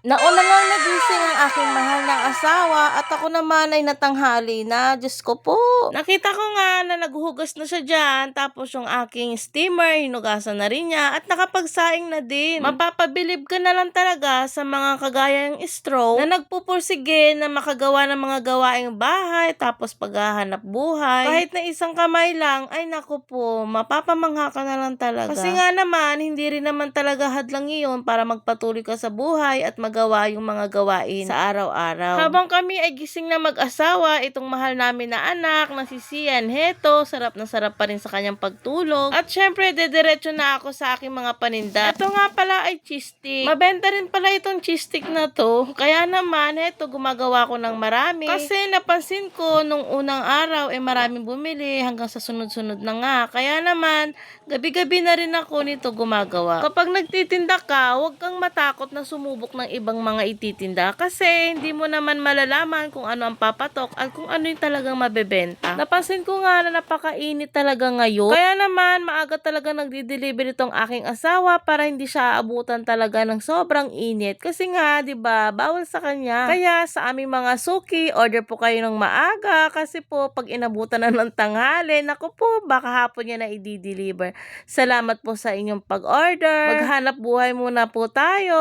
Nauna nga nagising ang aking mahal ng asawa at ako naman ay natanghali na. Diyos ko po. Nakita ko nga na naghuhugas na siya dyan. Tapos yung aking steamer, hinugasan na rin niya at nakapagsaing na din. Mapapabilib ka na lang talaga sa mga kagayang stroke na nagpupursige na makagawa ng mga gawaing bahay tapos paghahanap buhay. Kahit na isang kamay lang, ay naku po, mapapamangha ka na lang talaga. Kasi nga naman, hindi rin naman talaga hadlang iyon para magpatuloy ka sa buhay at magawa yung mga gawain sa araw-araw. Habang kami ay gising na mag-asawa, itong mahal namin na anak, na si Sian Heto, sarap na sarap pa rin sa kanyang pagtulog. At syempre, dediretso na ako sa aking mga paninda. Ito nga pala ay cheese stick. Mabenta rin pala itong cheese stick na to. Kaya naman, heto, gumagawa ko ng marami. Kasi napansin ko, nung unang araw, eh maraming bumili hanggang sa sunod-sunod na nga. Kaya naman, gabi-gabi na rin ako nito gumagawa. Kapag nagtitinda ka, huwag kang matakot na sumubok ng ibang mga ititinda kasi hindi mo naman malalaman kung ano ang papatok at kung ano yung talagang mabebenta. Napansin ko nga na napakainit talaga ngayon. Kaya naman, maaga talaga nagdi-deliver itong aking asawa para hindi siya aabutan talaga ng sobrang init. Kasi nga, di ba, bawal sa kanya. Kaya sa aming mga suki, order po kayo ng maaga kasi po pag inabutan na ng tanghali, naku po, baka hapon niya na i-deliver. Salamat po sa inyong pag-order. Maghanap buhay muna po tayo.